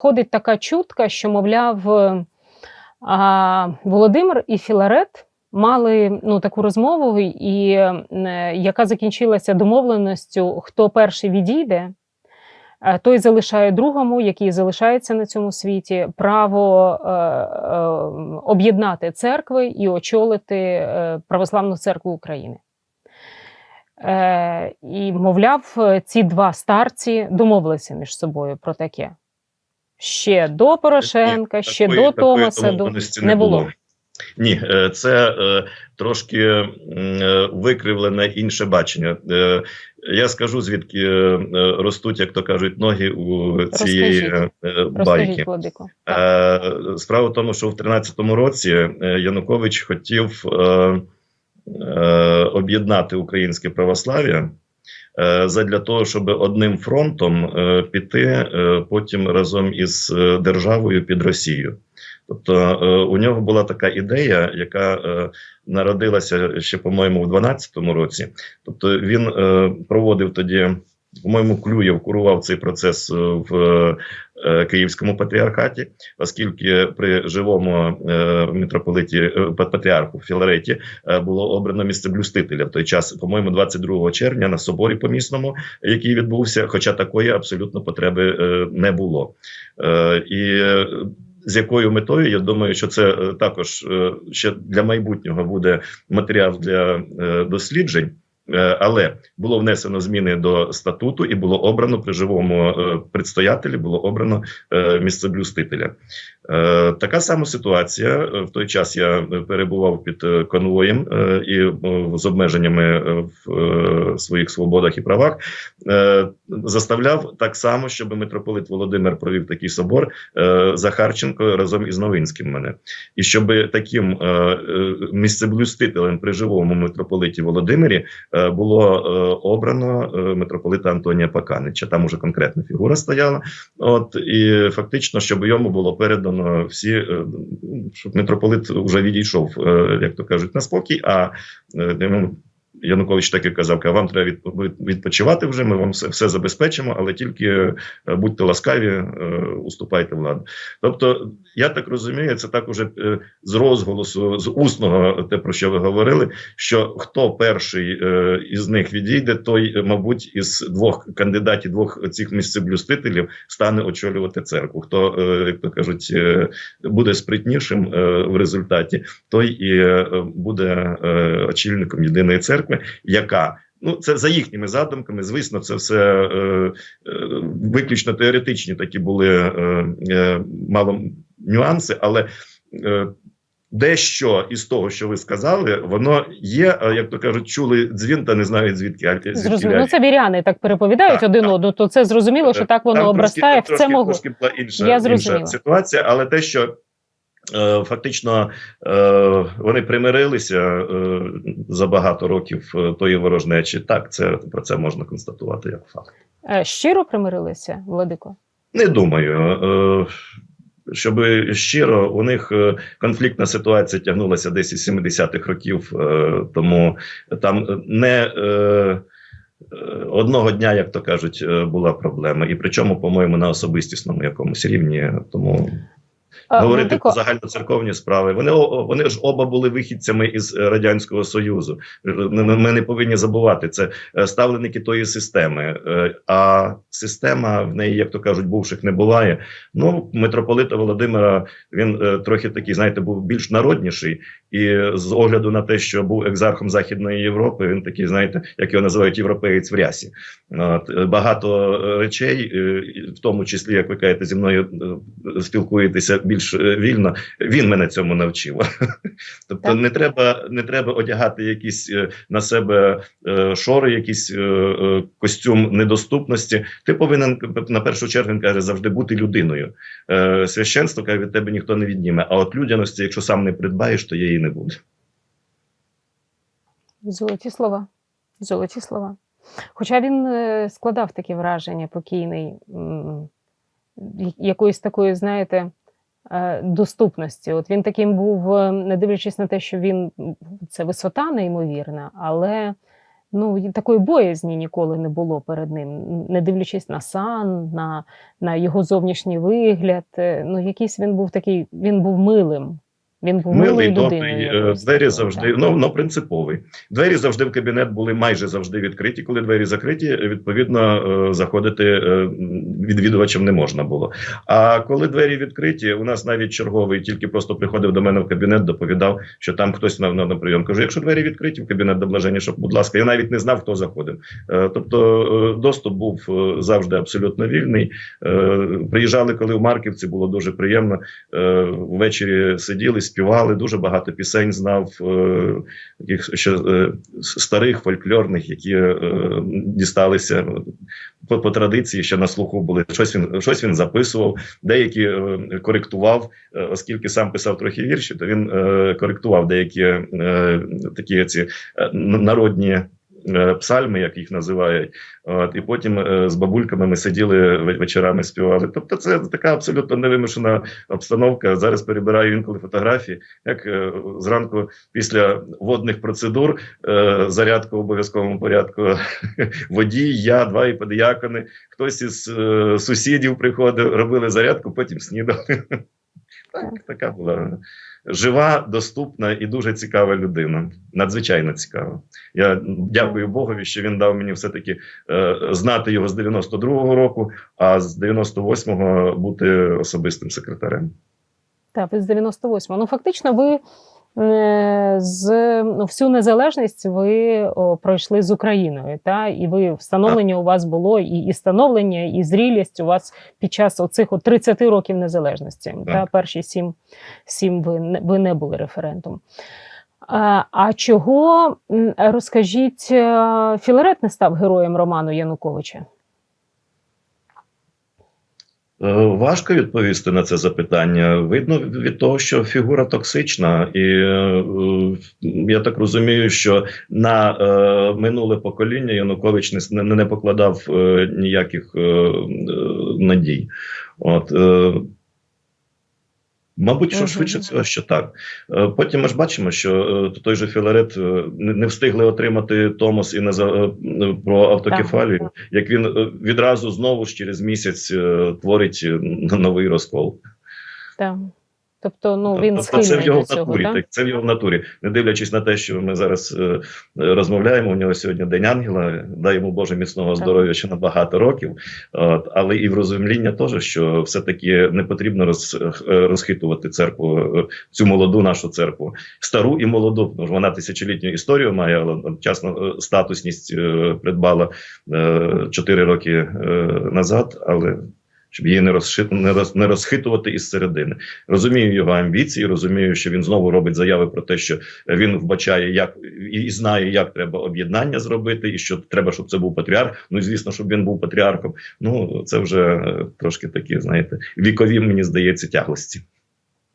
Ходить така чутка, що, мовляв, е, Володимир і Філарет мали ну, таку розмову, і, е, яка закінчилася домовленістю, хто перший відійде, е, той залишає другому, який залишається на цьому світі, право об'єднати церкви і очолити Православну церкву України. І, мовляв, ці два старці домовилися між собою про таке. Ще до Порошенка, ще Такої- до Томаса до... не було. Ні, е, це е, трошки е, викривлене інше бачення. Е, Я скажу, звідки е, е, ростуть, як то кажуть, ноги у цієї е, байки. Е, Справа в тому, що в 13-му році е, Янукович хотів е, е, об'єднати українське православ'я е, задля того, щоб одним фронтом е, піти е, потім разом із е, державою під Росію. Тобто е, у нього була така ідея, яка е, народилася ще, по-моєму, в 12-му році. Тобто він е, проводив тоді, по-моєму, Клюєв курував цей процес е, в е, Київському патріархаті, оскільки при живому е, митрополиті е, патріарху Філареті е, було обрано місце блюстителя в той час, по-моєму, 22 червня на соборі помісному, який відбувся, хоча такої абсолютно потреби е, не було. Е, і е, з якою метою я думаю, що це е, також е, ще для майбутнього буде матеріал для е, досліджень. Е, Але було внесено зміни до статуту і було обрано при живому е, предстоятелі, було обрано е, місцеблюстителя. Така сама ситуація. В той час я перебував під конвоєм і з обмеженнями в своїх свободах і правах. Заставляв так само, щоб митрополит Володимир провів такий собор Захарченко разом із Новинським мене. І щоб таким місцеблюстителем при живому митрополиті Володимирі було е, обрано е, митрополита Антонія Паканича. Там уже конкретна фігура стояла. От і фактично, щоб йому було передано всі, е, щоб митрополит вже відійшов, е, як то кажуть, на спокій. А е, йому Янукович так і казав, «Ка, вам треба відп- відпочивати вже. Ми вам все, все забезпечимо, але тільки е, будьте ласкаві, е, уступайте владу. Тобто, я так розумію, це так уже е, з розголосу, з усного, те про що ви говорили. Що хто перший із них відійде, той, мабуть, із двох кандидатів, двох цих місцеблюстителів стане очолювати церкву. Хто, як то кажуть, буде спритнішим в результаті, той і буде очільником єдиної церкви, яка. Ну, це за їхніми задумками. Звісно, це все е, е, виключно теоретичні такі були е, е, мало нюанси, але е, дещо із того, що ви сказали, воно є, як то кажуть, чули дзвін та не знають звідки. звідки Зрозуміло. Ну, це віряни так переповідають Так, один так. одну, то це зрозуміло, що так воно Там обростає. Трошки, В це трошки, могло. трошки була інша, Я інша ситуація, але те, що е, фактично е, вони примирилися е, за багато років е, тої ворожнечі, так, це про це можна констатувати як факт. Е, Щиро примирилися, Владико? Не думаю. Е, щоб щиро, у них е, конфліктна ситуація тягнулася десь із 70-х років, е, тому там не е, е, одного дня, як то кажуть, е, була проблема. І причому, по-моєму, на особистісному якомусь рівні. Тому Е, говорити про загальноцерковні справи. Вони вони ж оба були вихідцями із е, радянського союзу. Ми ми не повинні забувати це е, ставленики тої системи. Е, А система в неї, як то кажуть, бувших не буває. Ну, митрополита Володимира він е, трохи такий, знаєте, був більш народніший, і з огляду на те, що був екзархом Західної Європи, він такий, знаєте, як його називають європеєць в рясі. От, е, багато е, речей, е, в тому числі, як ви кажете, зі мною е, спілкуєтеся більш е, вільно. Він мене цьому навчив. Тобто, Так. не треба, не треба одягати якісь е, на себе е, шори, якийсь костюм недоступності. Ти повинен на першу чергу він каже завжди бути людиною. Священство каже, від тебе ніхто не відніме. А от людяності, якщо сам не придбаєш, то її не буде. Золоті слова. Золоті слова. Хоча він складав таке враження покійний, якоїсь такої, знаєте, доступності. От він таким був, е, не дивлячись на те, що він це висота неймовірна, але ну, такої боязні ніколи не було перед ним, не дивлячись на сан, на, на його зовнішній вигляд. Е, Ну, якийсь він був такий, він був милим. Він був Милий, добрий, е, двері завжди ну, ну принциповий. Двері завжди в кабінет були майже завжди відкриті. Коли двері закриті, відповідно е, заходити е, відвідувачам не можна було. А коли двері відкриті, у нас навіть черговий тільки просто приходив до мене в кабінет, доповідав, що там хтось на, на, на прийом. Кажу, якщо двері відкриті в кабінет доблаження, щоб, будь ласка, я навіть не знав, хто заходив. Тобто доступ був завжди абсолютно вільний. Приїжджали, коли в Марківці було дуже приємно. Ввечері сиділи, співали, дуже багато пісень знав, е, таких ще е, старих фольклорних, які е, дісталися по, по традиції, ще на слуху були. Щось він щось він записував, деякі коректував, оскільки сам писав трохи вірші, то він коректував деякі такі ці народні. Е, Псальми, як їх називають, от і потім е, з бабульками ми сиділи вечорами, співали. Тобто, це така абсолютно невимушена обстановка. Зараз перебираю інколи фотографії, як е, зранку після водних процедур зарядка в обов'язковому порядку. Водій, я, два і подіякони. Хтось із сусідів приходив, робили зарядку, потім снідали. Так, така була жива, доступна і дуже цікава людина. Надзвичайно цікава. Я дякую Богові, що він дав мені все-таки е, знати його з 92-го року, а з 98-го бути особистим секретарем. Так, ви з 98-го. Ну, фактично, ви з ну, всю незалежність ви о, пройшли з Україною, та? і ви встановлення у вас було, і, і становлення, і зрілість у вас під час оцих от 30 років незалежності. Та? Перші сім, сім ви, не, ви не були референтом. А, а чого розкажіть, е, Філарет не став героєм роману Януковича? Е, Важко відповісти на це запитання. Видно від того, що фігура токсична, і е, я так розумію, що на е, минуле покоління Янукович не, не, покладав е, ніяких е, е, надій. От, е, Мабуть, що швидше цього, що так. Е, Потім ми ж бачимо, що е, той же Філарет е, не встигли отримати Томос і не за про автокефалію, Так, як він відразу знову ж через місяць творить новий розкол. Так. Тобто, ну, він Тобто схильний це в його до цього, натурі. так? Так? Це в його натурі. Не дивлячись на те, що ми зараз е, розмовляємо. У нього сьогодні День Ангела, дай йому Боже міцного Так. здоров'я ще на багато років. От, але і в розумління теж, що все-таки не потрібно роз, е, розхитувати церкву, е, цю молоду нашу церкву, стару і молоду. Тому що вона тисячолітню історію має, але одночасно е, статусність е, придбала е, роки е, назад. Але щоб її не розшит, не, роз, не розхитувати із середини. Розумію його амбіції, розумію, що він знову робить заяви про те, що він вбачає, як і, знає, як треба об'єднання зробити, і що треба, щоб це був патріарх. Ну звісно, щоб він був патріархом. Ну це вже е, трошки такі, знаєте, вікові, мені здається, тяглості.